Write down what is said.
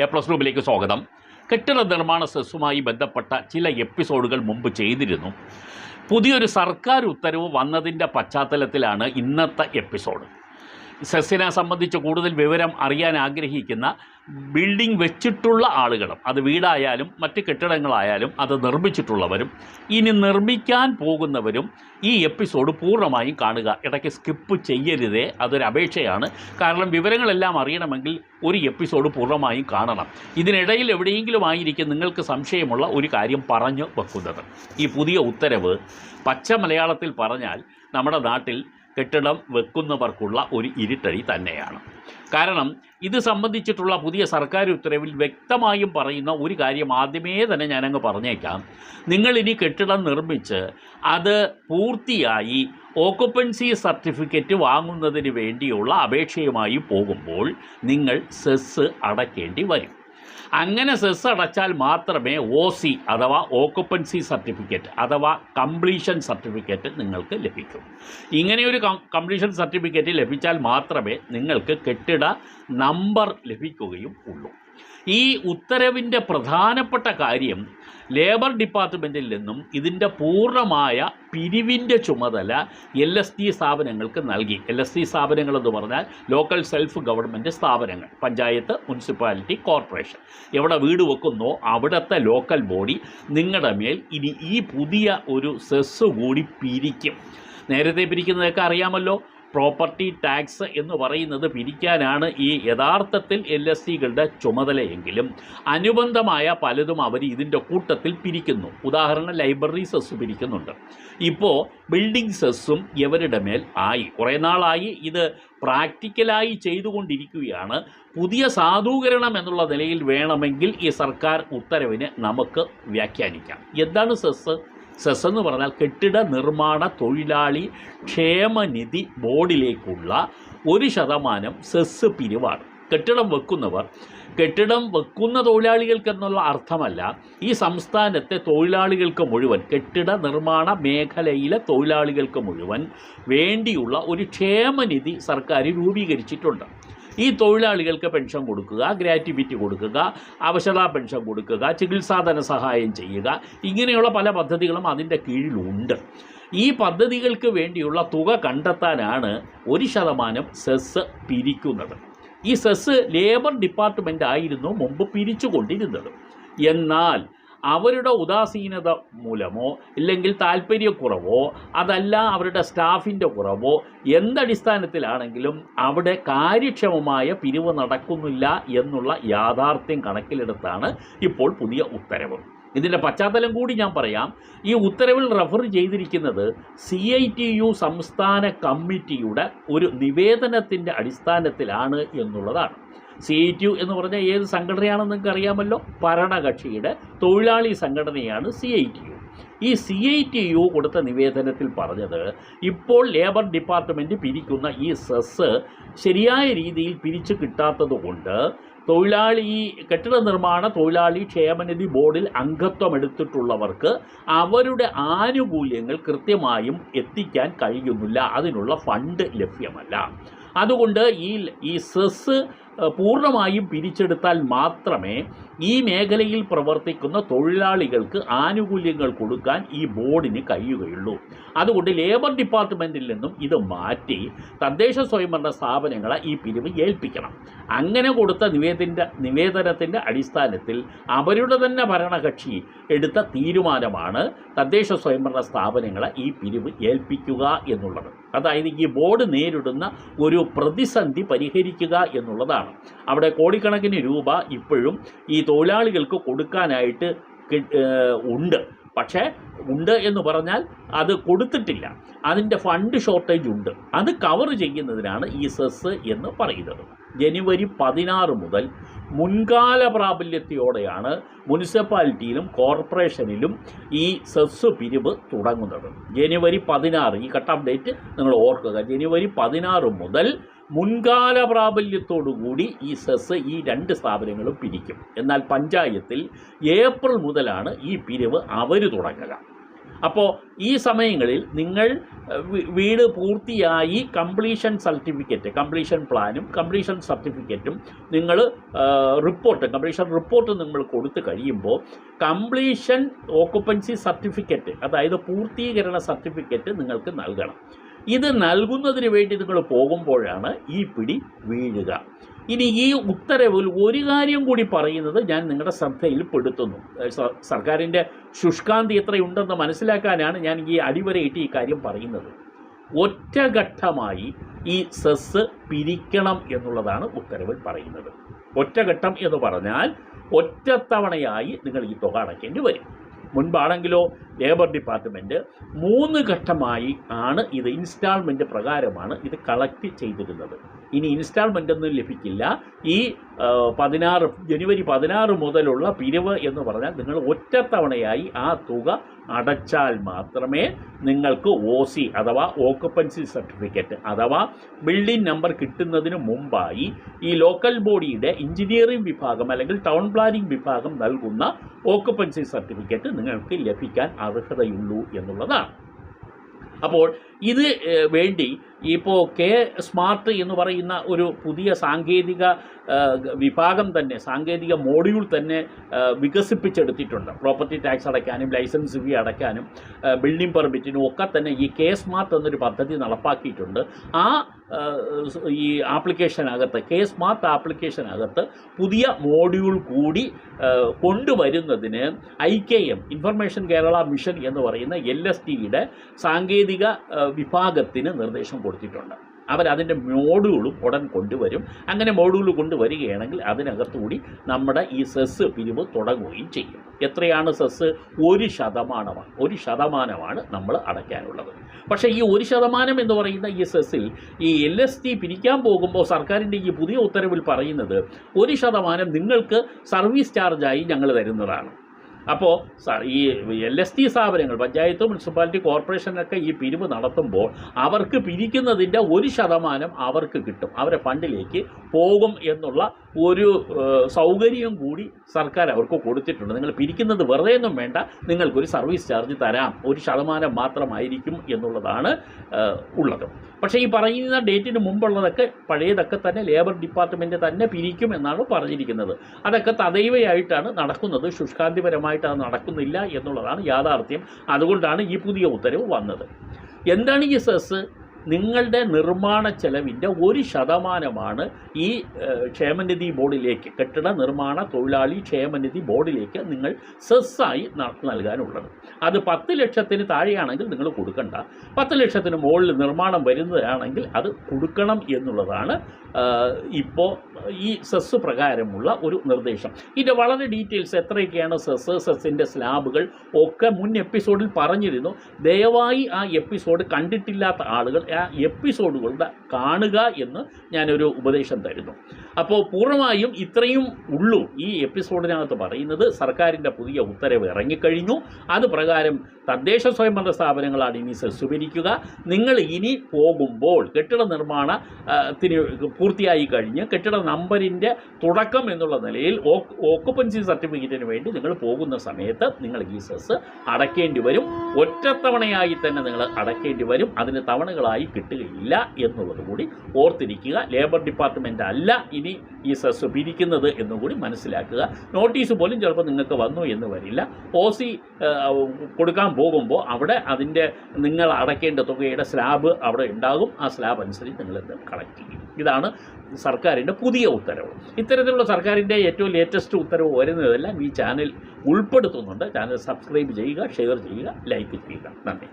A plus ഗ്രൂപ്പിലേക്ക് സ്വാഗതം. കെട്ടിട നിർമ്മാണ സെസ്സുമായി ബന്ധപ്പെട്ട ചില എപ്പിസോഡുകൾ മുമ്പ് ചെയ്തിരുന്നു. പുതിയൊരു സർക്കാർ ഉത്തരവ് വന്നതിന്റെ പശ്ചാത്തലത്തിലാണ് ഇന്നത്തെ എപ്പിസോഡ്. സെസ്സിനെ സംബന്ധിച്ച് കൂടുതൽ വിവരം അറിയാൻ ആഗ്രഹിക്കുന്ന ബിൽഡിംഗ് വെച്ചിട്ടുള്ള ആളുകളും അത് വീടായാലും മറ്റ് കെട്ടിടങ്ങളായാലും അത് നിർമ്മിച്ചിട്ടുള്ളവരും ഇനി നിർമ്മിക്കാൻ പോകുന്നവരും ഈ എപ്പിസോഡ് പൂർണമായും കാണുക. ഇടയ്ക്ക് സ്കിപ്പ് ചെയ്യരുതേ അതൊരു അപേക്ഷയാണ്. കാരണം വിവരങ്ങളെല്ലാം അറിയണമെങ്കിൽ ഒരു എപ്പിസോഡ് പൂർണമായും കാണണം. ഇതിനിടയിൽ എവിടെയെങ്കിലും ആയിരിക്കും നിങ്ങൾക്ക് സംശയമുള്ള ഒരു കാര്യം പറഞ്ഞു വെക്കുന്നത്. ഈ പുതിയ ഉത്തരവ് പച്ച മലയാളത്തിൽ പറഞ്ഞാൽ നമ്മുടെ നാട്ടിൽ കെട്ടിടം വെക്കുന്നവർക്കുള്ള ഒരു ഇരുട്ടടി തന്നെയാണ്. കാരണം ഇത് സംബന്ധിച്ചിട്ടുള്ള പുതിയ സർക്കാർ ഉത്തരവിൽ വ്യക്തമായും പറയുന്ന ഒരു കാര്യം ആദ്യമേ തന്നെ ഞാനങ്ങ് പറഞ്ഞേക്കാം. നിങ്ങളിനി കെട്ടിടം നിർമ്മിച്ച് അത് പൂർത്തിയായി ഓക്കുപ്പൻസി സർട്ടിഫിക്കറ്റ് വാങ്ങുന്നതിന് വേണ്ടിയുള്ള അപേക്ഷയുമായി പോകുമ്പോൾ നിങ്ങൾ സെസ് അടയ്ക്കേണ്ടി വരും. അങ്ങനെ സെസ് അടച്ചാൽ മാത്രമേ ഒ സി അഥവാ ഓക്കുപ്പൻസി സർട്ടിഫിക്കറ്റ് അഥവാ കംപ്ലീഷൻ സർട്ടിഫിക്കറ്റ് നിങ്ങൾക്ക് ലഭിക്കൂ. ഇങ്ങനെയൊരു കംപ്ലീഷൻ സർട്ടിഫിക്കറ്റ് ലഭിച്ചാൽ മാത്രമേ നിങ്ങൾക്ക് കെട്ടിട നമ്പർ ലഭിക്കുകയും ഉള്ളൂ. ഈ ഉത്തരവിന്റെ പ്രധാനപ്പെട്ട കാര്യം ലേബർ ഡിപ്പാർട്ട്മെന്റിൽ നിന്നും ഇതിന്റെ പൂർണമായ പിരിവിന്റെ ചുമതല എൽ എസ് ടി സ്ഥാപനങ്ങൾക്ക് നൽകി. എൽ എസ് ടി സ്ഥാപനങ്ങൾ എന്ന് പറഞ്ഞാൽ ലോക്കൽ സെൽഫ് ഗവൺമെന്റ് സ്ഥാപനങ്ങൾ പഞ്ചായത്ത് മുനിസിപ്പാലിറ്റി കോർപ്പറേഷൻ എവിടെ വീട് വെക്കുന്നോ അവിടുത്തെ ലോക്കൽ ബോഡി നിങ്ങളുടെ മേൽ ഇനി ഈ പുതിയ ഒരു സെസ് കൂടി പിരിക്കും. നേരത്തെ പിരിക്കുന്നതൊക്കെ അറിയാമല്ലോ. പ്രോപ്പർട്ടി ടാക്സ് എന്ന് പറയുന്നത് പിരിക്കാനാണ് ഈ യഥാർത്ഥത്തിൽ എൽ എസ് സികളുടെ ചുമതലയെങ്കിലും അനുബന്ധമായ പലതും അവർ ഇതിന്റെ കൂട്ടത്തിൽ പിരിക്കുന്നു. ഉദാഹരണം ലൈബ്രറി സെസ് പിരിക്കുന്നുണ്ട്. ഇപ്പോൾ ബിൽഡിംഗ് സെസ്സും ഇവരുടെ മേൽ ആയി. കുറേ നാളായി ഇത് പ്രാക്ടിക്കലായി ചെയ്തുകൊണ്ടിരിക്കുകയാണ്. പുതിയ സാധൂകരണം എന്നുള്ള നിലയിൽ വേണമെങ്കിൽ ഈ സർക്കാർ ഉത്തരവിനെ നമുക്ക് വ്യാഖ്യാനിക്കാം. എന്താണ് സെസ് സെസ് എന്ന് പറഞ്ഞാൽ കെട്ടിട നിർമ്മാണ തൊഴിലാളി ക്ഷേമനിധി ബോർഡിലേക്കുള്ള ഒരു ശതമാനം സെസ് പിരിവാണ്. കെട്ടിടം വെക്കുന്നവർ കെട്ടിടം വെക്കുന്ന തൊഴിലാളികൾക്ക് എന്നുള്ള അർത്ഥമല്ല ഈ സംസ്ഥാനത്തെ തൊഴിലാളികൾക്ക് മുഴുവൻ കെട്ടിട നിർമ്മാണ മേഖലയിലെ തൊഴിലാളികൾക്ക് മുഴുവൻ വേണ്ടിയുള്ള ഒരു ക്ഷേമനിധി സർക്കാർ രൂപീകരിച്ചിട്ടുണ്ട്. ഈ തൊഴിലാളികൾക്ക് പെൻഷൻ കൊടുക്കുക ഗ്രാറ്റിവിറ്റി കൊടുക്കുക അവശതാ പെൻഷൻ കൊടുക്കുക ചികിത്സാ സഹായം ചെയ്യുക ഇങ്ങനെയുള്ള പല പദ്ധതികളും അതിന്റെ കീഴിലുണ്ട്. ഈ പദ്ധതികൾക്ക് വേണ്ടിയുള്ള തുക കണ്ടെത്താനാണ് ഒരു ശതമാനം സെസ് പിരിക്കുന്നത്. ഈ സെസ് ലേബർ ഡിപ്പാർട്ട്മെന്റ് ആയിരുന്നു മുമ്പ് പിരിച്ചുകൊണ്ടിരുന്നത്. എന്നാൽ അവരുടെ ഉദാസീനത മൂലമോ ഇല്ലെങ്കിൽ താല്പര്യക്കുറവോ അതല്ല അവരുടെ സ്റ്റാഫിന്റെ കുറവോ എന്തടിസ്ഥാനത്തിലാണെങ്കിലും അവിടെ കാര്യക്ഷമമായ പിരിവ് നടക്കുന്നില്ല എന്നുള്ള യാഥാർത്ഥ്യം കണക്കിലെടുത്താണ് ഇപ്പോൾ പുതിയ ഉത്തരവ്. ഇതിന്റെ പശ്ചാത്തലം കൂടി ഞാൻ പറയാം. ഈ ഉത്തരവിൽ റെഫർ ചെയ്തിരിക്കുന്നത് സി ഐ ടി യു സംസ്ഥാന കമ്മിറ്റിയുടെ ഒരു നിവേദനത്തിന്റെ അടിസ്ഥാനത്തിലാണ് എന്നുള്ളതാണ്. സി ടി യു എന്ന് പറഞ്ഞാൽ ഏത് സംഘടനയാണെന്ന് നിങ്ങൾക്ക് അറിയാമല്ലോ ഭരണകക്ഷിയുടെ തൊഴിലാളി സംഘടനയാണ് സി ഐ ടി യു. ഈ സി ഐ ടി യു കൊടുത്ത നിവേദനത്തിൽ പറഞ്ഞത് ഇപ്പോൾ ലേബർ ഡിപ്പാർട്ട്മെന്റ് പിരിക്കുന്ന ഈ സെസ് ശരിയായ രീതിയിൽ പിരിച്ചു കിട്ടാത്തതുകൊണ്ട് തൊഴിലാളി ഈ കെട്ടിട നിർമ്മാണ തൊഴിലാളി ക്ഷേമനിധി ബോർഡിൽ അംഗത്വം എടുത്തിട്ടുള്ളവർക്ക് അവരുടെ ആനുകൂല്യങ്ങൾ കൃത്യമായും എത്തിക്കാൻ കഴിയുന്നില്ല. അതിനുള്ള ഫണ്ട് ലഭ്യമല്ല. അതുകൊണ്ട് ഈ ഈ സെസ് പൂർണമായും പിരിച്ചെടുത്താൽ മാത്രമേ ഈ മേഖലയിൽ പ്രവർത്തിക്കുന്ന തൊഴിലാളികൾക്ക് ആനുകൂല്യങ്ങൾ കൊടുക്കാൻ ഈ ബോർഡിന് കഴിയുകയുള്ളൂ. അതുകൊണ്ട് ലേബർ ഡിപ്പാർട്ട്മെന്റിൽ നിന്നും ഇത് മാറ്റി തദ്ദേശ സ്വയംഭരണ സ്ഥാപനങ്ങളെ ഈ പിരിവ് ഏൽപ്പിക്കണം. അങ്ങനെ കൊടുത്ത നിവേദിന്റെ നിവേദനത്തിന്റെ അടിസ്ഥാനത്തിൽ അവരുടെ തന്നെ ഭരണകക്ഷി എടുത്ത തീരുമാനമാണ് തദ്ദേശ സ്വയംഭരണ സ്ഥാപനങ്ങളെ ഈ പിരിവ് ഏൽപ്പിക്കുക എന്നുള്ളത്. അതായത് ഈ ബോർഡ് നേരിടുന്ന ഒരു പ്രതിസന്ധി പരിഹരിക്കുക എന്നുള്ളതാണ്. അവിടെ കോടിക്കണക്കിന് രൂപ ഇപ്പോഴും ഈ തൊഴിലാളികൾക്ക് കൊടുക്കാനായിട്ട് ഉണ്ട്. പക്ഷേ ഉണ്ട് എന്ന് പറഞ്ഞാൽ അത് കൊടുത്തിട്ടില്ല. അതിന്റെ ഫണ്ട് ഷോർട്ടേജ് ഉണ്ട്. അത് കവർ ചെയ്യുന്നതിനാണ് ഈ സെസ് എന്ന് പറയുന്നത്. ജനുവരി പതിനാറ് മുതൽ മുൻകാല പ്രാബല്യത്തോടെയാണ് മുനിസിപ്പാലിറ്റിയിലും കോർപ്പറേഷനിലും ഈ സെസ് പിരിവ് തുടങ്ങുന്നത്. ജനുവരി പതിനാറ് ഈ കട്ട് ഡേറ്റ് നിങ്ങൾ ഓർക്കുക. ജനുവരി പതിനാറ് മുതൽ മുൻകാല പ്രാബല്യത്തോടുകൂടി ഈ സെസ് ഈ രണ്ട് സ്ഥാപനങ്ങളും പിരിക്കും. എന്നാൽ പഞ്ചായത്തിൽ ഏപ്രിൽ മുതലാണ് ഈ പിരിവ് അവർ തുടങ്ങുക. അപ്പോൾ ഈ സമയങ്ങളിൽ നിങ്ങൾ വീട് പൂർത്തിയായി കംപ്ലീഷൻ സർട്ടിഫിക്കറ്റ് കംപ്ലീഷൻ പ്ലാനും കംപ്ലീഷൻ സർട്ടിഫിക്കറ്റും നിങ്ങൾ റിപ്പോർട്ട് കംപ്ലീഷൻ റിപ്പോർട്ട് നിങ്ങൾ കൊടുത്തു കഴിയുമ്പോൾ കംപ്ലീഷൻ ഓക്കുപ്പൻസി സർട്ടിഫിക്കറ്റ് അതായത് പൂർത്തീകരണ സർട്ടിഫിക്കറ്റ് നിങ്ങൾക്ക് നൽകണം. ഇത് നൽകുന്നതിന് വേണ്ടി നിങ്ങൾ പോകുമ്പോഴാണ് ഈ പിടി വീഴുക. ഇനി ഈ ഉത്തരവിൽ ഒരു കാര്യം കൂടി പറയുന്നത് ഞാൻ നിങ്ങളുടെ ശ്രദ്ധയിൽ പെടുത്തുന്നു. സർക്കാരിന്റെ ശുഷ്കാന്തി എത്രയുണ്ടെന്ന് മനസ്സിലാക്കാനാണ് ഞാൻ ഈ അടിവരയിട്ട് ഈ കാര്യം പറയുന്നത്. ഒറ്റഘട്ടമായി ഈ സെസ് പിരിക്കണം എന്നുള്ളതാണ് ഉത്തരവിൽ പറയുന്നത്. ഒറ്റഘട്ടം എന്ന് പറഞ്ഞാൽ ഒറ്റത്തവണയായി നിങ്ങൾ ഈ തുക അടയ്ക്കേണ്ടി വരും. മുൻപാണെങ്കിലോ ലേബർ ഡിപ്പാർട്ട്മെന്റ് മൂന്ന് ഘട്ടമായി ആണ് ഇത് ഇൻസ്റ്റാൾമെന്റ് പ്രകാരമാണ് ഇത് കളക്ട് ചെയ്തിരുന്നത്. ഇനി ഇൻസ്റ്റാൾമെന്റ് ഒന്നും ലഭിക്കില്ല. ഈ പതിനാറ് ജനുവരി പതിനാറ് മുതലുള്ള പിരിവ് എന്ന് പറഞ്ഞാൽ നിങ്ങൾ ഒറ്റത്തവണയായി ആ തുക അടച്ചാൽ മാത്രമേ നിങ്ങൾക്ക് ഒ സി അഥവാ ഓക്കുപ്പൻസി സർട്ടിഫിക്കറ്റ് അഥവാ ബിൽഡിംഗ് നമ്പർ കിട്ടുന്നതിന് മുമ്പായി ഈ ലോക്കൽ ബോഡിയുടെ എഞ്ചിനീയറിംഗ് വിഭാഗം അല്ലെങ്കിൽ ടൗൺ പ്ലാനിംഗ് വിഭാഗം നൽകുന്ന ഓക്കുപ്പൻസി സർട്ടിഫിക്കറ്റ് നിങ്ങൾക്ക് ലഭിക്കാൻ അർഹതയുള്ളൂ എന്നുള്ളതാണ്. അപ്പോൾ ഇത് വേണ്ടി ഇപ്പോൾ കെ സ്മാർട്ട് എന്ന് പറയുന്ന ഒരു പുതിയ സാങ്കേതിക വിഭാഗം തന്നെ സാങ്കേതിക മോഡ്യൂൾ തന്നെ വികസിപ്പിച്ചെടുത്തിട്ടുണ്ട്. പ്രോപ്പർട്ടി ടാക്സ് അടയ്ക്കാനും ലൈസൻസ് ഫീ അടയ്ക്കാനും ബിൽഡിംഗ് പെർമിറ്റിനും ഒക്കെ തന്നെ ഈ കെ സ്മാർട്ട് എന്നൊരു പദ്ധതി നടപ്പാക്കിയിട്ടുണ്ട്. ആ ഈ ആപ്ലിക്കേഷനകത്ത് കെ സ്മാർട്ട് ആപ്ലിക്കേഷനകത്ത് പുതിയ മോഡ്യൂൾ കൂടി കൊണ്ടുവരുന്നതിന് I K M information Kerala mission എന്ന് പറയുന്ന എൽ എസ് ടിയുടെ സാങ്കേതിക വിഭാഗത്തിന് നിർദ്ദേശം കൊടുത്തിട്ടുണ്ട്. അവരതിന്റെ മോഡ്യൂളും ഉടൻ കൊണ്ടുവരും. അങ്ങനെ മോഡ്യൂൾ കൊണ്ടുവരികയാണെങ്കിൽ അതിനകത്തുകൂടി നമ്മുടെ ഈ സെസ് പിരിവ് തുടങ്ങുകയും ചെയ്യും. എത്രയാണ് സെസ്? ഒരു ശതമാനമാണ് ഒരു ശതമാനമാണ് നമ്മൾ അടയ്ക്കാനുള്ളത്. പക്ഷേ ഈ ഒരു ശതമാനം എന്ന് പറയുന്ന ഈ സെസ്സിൽ ഈ എൽ എസ് ടി പിരിക്കാൻ പോകുമ്പോൾ സർക്കാരിന്റെ ഈ പുതിയ ഉത്തരവിൽ പറയുന്നത് ഒരു ശതമാനം നിങ്ങൾക്ക് സർവീസ് ചാർജായി ഞങ്ങൾ തരുന്നതാണ്. അപ്പോൾ ഈ എൽ എസ് ടി സ്ഥാപനങ്ങൾ പഞ്ചായത്ത് മുനിസിപ്പാലിറ്റി കോർപ്പറേഷനൊക്കെ ഈ പിരിവ് നടത്തുമ്പോൾ അവർക്ക് പിരിക്കുന്നതിന്റെ ഒരു ശതമാനം അവർക്ക് കിട്ടും. അവരെ ഫണ്ടിലേക്ക് പോകും എന്നുള്ള ഒരു സൗകര്യം കൂടി സർക്കാർ അവർക്ക് കൊടുത്തിട്ടുണ്ട്. നിങ്ങൾ പിരിക്കുന്നത് വെറുതെ ഒന്നും വേണ്ട. നിങ്ങൾക്കൊരു സർവീസ് ചാർജ് തരാം. ഒരു ശതമാനം മാത്രമായിരിക്കും എന്നുള്ളതാണ് ഉള്ളത്. പക്ഷേ ഈ പറയുന്ന ഡേറ്റിന് മുമ്പുള്ളതൊക്കെ പഴയതൊക്കെ തന്നെ ലേബർ ഡിപ്പാർട്ട്മെന്റ് തന്നെ പിരിക്കും എന്നാണ് പറഞ്ഞിരിക്കുന്നത്. അതൊക്കെ തദൈവയായിട്ടാണ് നടക്കുന്നത്. ശുഷ്കാന്തിപരമായിട്ട് അത് നടക്കുന്നില്ല എന്നുള്ളതാണ് യാഥാർത്ഥ്യം. അതുകൊണ്ടാണ് ഈ പുതിയ ഉത്തരവ് വന്നത്. എന്താണ് ഈ സെസ്? നിങ്ങളുടെ നിർമ്മാണ ചെലവിന്റെ ഒരു ശതമാനമാണ് ഈ ക്ഷേമനിധി ബോർഡിലേക്ക് കെട്ടിട നിർമ്മാണ തൊഴിലാളി ക്ഷേമനിധി ബോർഡിലേക്ക് നിങ്ങൾ സെസ്സായി നൽകാനുള്ളത്. അത് പത്ത് ലക്ഷത്തിന് താഴെയാണെങ്കിൽ നിങ്ങൾ കൊടുക്കണ്ട. പത്ത് ലക്ഷത്തിന് മുകളിൽ നിർമ്മാണം വരുന്നതാണെങ്കിൽ അത് കൊടുക്കണം എന്നുള്ളതാണ് ഇപ്പോൾ ഈ സെസ് പ്രകാരമുള്ള ഒരു നിർദ്ദേശം. ഇതിന്റെ വളരെ ഡീറ്റെയിൽസ് എത്രയൊക്കെയാണ് സെസ് സെസ്സിന്റെ സ്ലാബുകൾ ഒക്കെ മുൻ എപ്പിസോഡിൽ പറഞ്ഞിരുന്നു. ദയവായി ആ എപ്പിസോഡ് കണ്ടിട്ടില്ലാത്ത ആളുകൾ എപ്പിസോഡുകളുടെ കാണുക എന്ന് ഞാനൊരു ഉപദേശം തരുന്നു. അപ്പോൾ പൂർണമായും ഇത്രയും ഉള്ളൂ ഈ എപ്പിസോഡിനകത്ത് പറയുന്നത്. സർക്കാരിന്റെ പുതിയ ഉത്തരവ് ഇറങ്ങിക്കഴിഞ്ഞു. അത് പ്രകാരം തദ്ദേശ സ്വയംഭരണ സ്ഥാപനങ്ങളാണ് ഇനി സെസ് നിങ്ങൾ ഇനി പോകുമ്പോൾ കെട്ടിട നിർമ്മാണത്തിന് പൂർത്തിയായി കഴിഞ്ഞ് കെട്ടിട നമ്പറിന്റെ തുടക്കം എന്നുള്ള നിലയിൽ ഓക്കുപ്പൻസി സർട്ടിഫിക്കറ്റിന് വേണ്ടി നിങ്ങൾ പോകുന്ന സമയത്ത് നിങ്ങൾ ഈ സെസ് അടയ്ക്കേണ്ടി വരും. ഒറ്റത്തവണയായി തന്നെ നിങ്ങൾ അടയ്ക്കേണ്ടി വരും. അതിന് തവണകളായി കിട്ടുകയില്ല എന്നുള്ളത് കൂടി ഓർത്തിരിക്കുക. ലേബർ ഡിപ്പാർട്ട്മെന്റ് അല്ല ഇനി ഈ സെസ് പിരിക്കുന്നത് എന്നുകൂടി മനസ്സിലാക്കുക. നോട്ടീസ് പോലും ചിലപ്പോൾ നിങ്ങൾക്ക് വന്നു എന്ന് വരില്ല. ഒ സി കൊടുക്കാൻ പോകുമ്പോൾ അവിടെ അതിന്റെ നിങ്ങൾ അടയ്ക്കേണ്ട തുകയുടെ സ്ലാബ് അവിടെ ഉണ്ടാകും. ആ സ്ലാബ് അനുസരിച്ച് നിങ്ങളിത് കളക്ട് ചെയ്യും. ഇതാണ് സർക്കാരിന്റെ പുതിയ ഉത്തരവ്. ഇത്തരത്തിലുള്ള സർക്കാരിന്റെ ഏറ്റവും ലേറ്റസ്റ്റ് ഉത്തരവ് വരുന്നതെല്ലാം ഈ ചാനൽ ഉൾപ്പെടുത്തുന്നുണ്ട്. ചാനൽ സബ്സ്ക്രൈബ് ചെയ്യുക ഷെയർ ചെയ്യുക ലൈക്ക് ചെയ്യുക. നന്ദി.